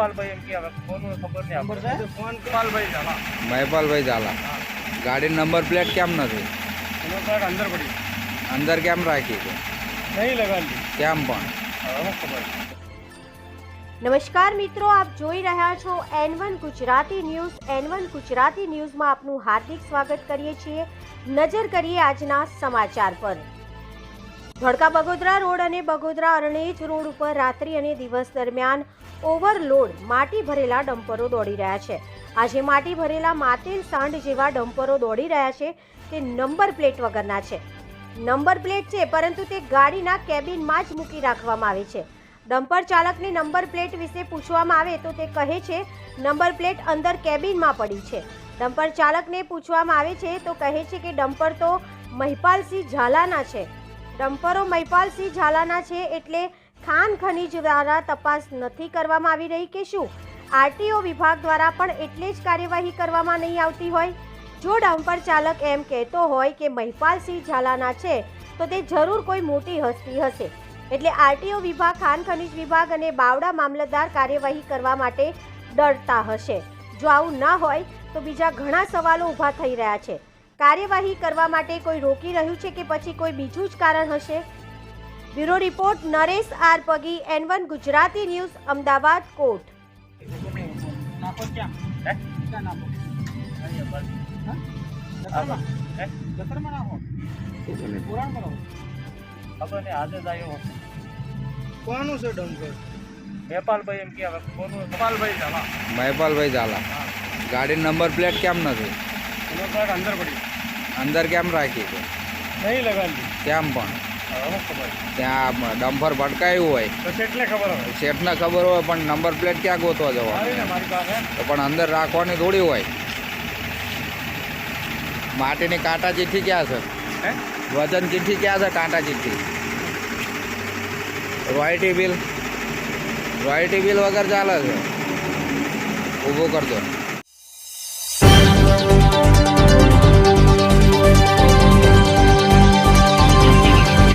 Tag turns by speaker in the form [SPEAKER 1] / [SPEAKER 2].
[SPEAKER 1] મહેપાલભાઈ એમ કે હવે કોનું ખબર નહીં આપણે. ફોન મહેપાલભાઈ ઝાલા
[SPEAKER 2] મહેપાલભાઈ ઝાલા. ગાડી નંબર પ્લેટ કેમ નથી?
[SPEAKER 1] એનો અંદર પડી
[SPEAKER 2] અંદર કેમ રાખી છે?
[SPEAKER 1] નહીં લગાડી.
[SPEAKER 2] કેમ પણ?
[SPEAKER 1] હવે ખબર.
[SPEAKER 3] નમસ્કાર મિત્રો આપ જોઈ રહ્યા છો N one Gujarati news. N one Gujarati ન્યૂઝમાં આપનું હાર્દિક સ્વાગત કરીએ છીએ. નજર કરીએ આજના સમાચાર પર. ધોળકા બગોદરા રોડ અને બગોદરા અરણેજ રોડ ઉપર રાત્રિ અને દિવસ દરમિયાન ઓવરલોડ, માટી ભરેલા ડમ્પરો દોડી રહ્યા છે. આજે માટી ભરેલા માતેલ સાંડ જેવા ડમ્પરો દોડી રહ્યા છે તે નંબર પ્લેટ વગરના છે. નંબર પ્લેટ છે, પરંતુ તે ગાડીના કેબિનમાં જ મૂકી રાખવામાં આવે છે. ડમ્પર ચાલકને નંબર પ્લેટ વિશે પૂછવામાં આવે તો તે કહે છે, નંબર પ્લેટ અંદર કેબિનમાં પડી છે. ડમ્પર ચાલકને પૂછવામાં આવે છે તો કહે છે કે, ડમ્પર તો મહિપાલસિંહ ઝાલાના છે. ડમ્પરો મહિપાલસિંહ ઝાલાના છે એટલે ખાન ખનીજ દ્વારા તપાસ નથી કરવામાં આવી રહી કે શું? આરટીઓ વિભાગ દ્વારા પણ એટલી જ કાર્યવાહી કરવામાં નહીં આવતી હોય? જો ડમ્પર ચાલક એમ કહેતો હોય કે મહિપાલસિંહ ઝાલાના છે, તો તે જરૂર કોઈ મોટી હસ્તી હશે. એટલે આરટીઓ વિભાગ, ખાન ખનીજ વિભાગ અને બાવડા મામલતદાર કાર્યવાહી કરવા માટે ડરતા હશે. જો આવું ના હોય, તો બીજા ઘણા સવાલો ઊભા થઈ રહ્યા છે. કાર્યવાહી કરવા માટે કોઈ રોકી રહ્યું છે કે પછી કોઈ બીજું જ કારણ હશે? Bureau report Naresh R Pagi N one Gujarati news Ahmedabad
[SPEAKER 1] કરો ખબર નહીં આજે જ આવ્યો
[SPEAKER 4] કોનું છે ડમ્પર
[SPEAKER 1] મહેપાલભાઈ એમ કે હવે કોનું મહેપાલભાઈ ઝાલા
[SPEAKER 2] મહેપાલભાઈ ઝાલા. ગાડી નંબર પ્લેટ કેમ નથી?
[SPEAKER 1] અંદર પડી.
[SPEAKER 2] અંદર કેમ રાખી છે?
[SPEAKER 1] નહીં લગાવી
[SPEAKER 2] કેમ પણ? ત્યાં ડમ્ફર ભટકાયું હોય.
[SPEAKER 1] તો એટલે ખબર હોય?
[SPEAKER 2] શેઠને ખબર હોય પણ નંબર પ્લેટ ક્યાં ગોતવા જવાનું તો પણ અંદર રાખવાની થોડી હોય. માટીની કાંટા ચિઠ્ઠી ક્યાં છે?
[SPEAKER 1] હે?
[SPEAKER 2] વજન ચિઠ્ઠી ક્યાં છે? કાંટા ચિઠ્ઠી. Royalty bill. રોયલ્ટી બિલ વગર ચાલે છે. ઊભું કરજો.